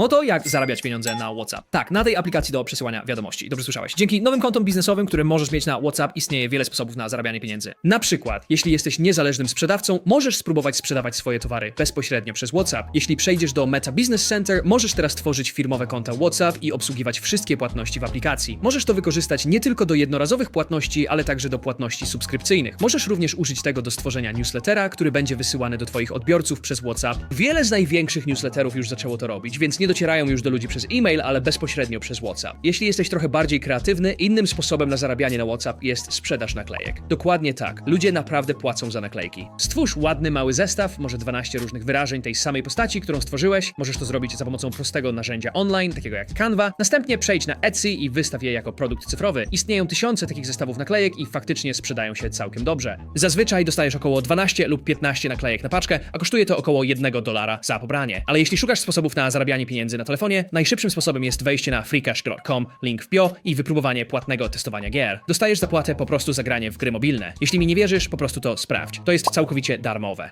No to jak zarabiać pieniądze na WhatsApp? Tak, na tej aplikacji do przesyłania wiadomości. Dobrze słyszałeś. Dzięki nowym kontom biznesowym, które możesz mieć na WhatsApp, istnieje wiele sposobów na zarabianie pieniędzy. Na przykład, jeśli jesteś niezależnym sprzedawcą, możesz spróbować sprzedawać swoje towary bezpośrednio przez WhatsApp. Jeśli przejdziesz do Meta Business Center, możesz teraz tworzyć firmowe konta WhatsApp i obsługiwać wszystkie płatności w aplikacji. Możesz to wykorzystać nie tylko do jednorazowych płatności, ale także do płatności subskrypcyjnych. Możesz również użyć tego do stworzenia newslettera, który będzie wysyłany do Twoich odbiorców przez WhatsApp. Wiele z największych newsletterów już zaczęło to robić, więc nie docierają już do ludzi przez e-mail, ale bezpośrednio przez WhatsApp. Jeśli jesteś trochę bardziej kreatywny, innym sposobem na zarabianie na WhatsApp jest sprzedaż naklejek. Dokładnie tak. Ludzie naprawdę płacą za naklejki. Stwórz ładny mały zestaw, może 12 różnych wyrażeń tej samej postaci, którą stworzyłeś. Możesz to zrobić za pomocą prostego narzędzia online, takiego jak Canva. Następnie przejdź na Etsy i wystaw je jako produkt cyfrowy. Istnieją tysiące takich zestawów naklejek i faktycznie sprzedają się całkiem dobrze. Zazwyczaj dostajesz około 12 lub 15 naklejek na paczkę, a kosztuje to około 1 dolara za pobranie. Ale jeśli szukasz sposobów na zarabianie pieniędzy na telefonie, najszybszym sposobem jest wejście na freecash.com, link w bio i wypróbowanie płatnego testowania gier. Dostajesz zapłatę po prostu za granie w gry mobilne. Jeśli mi nie wierzysz, po prostu to sprawdź. To jest całkowicie darmowe.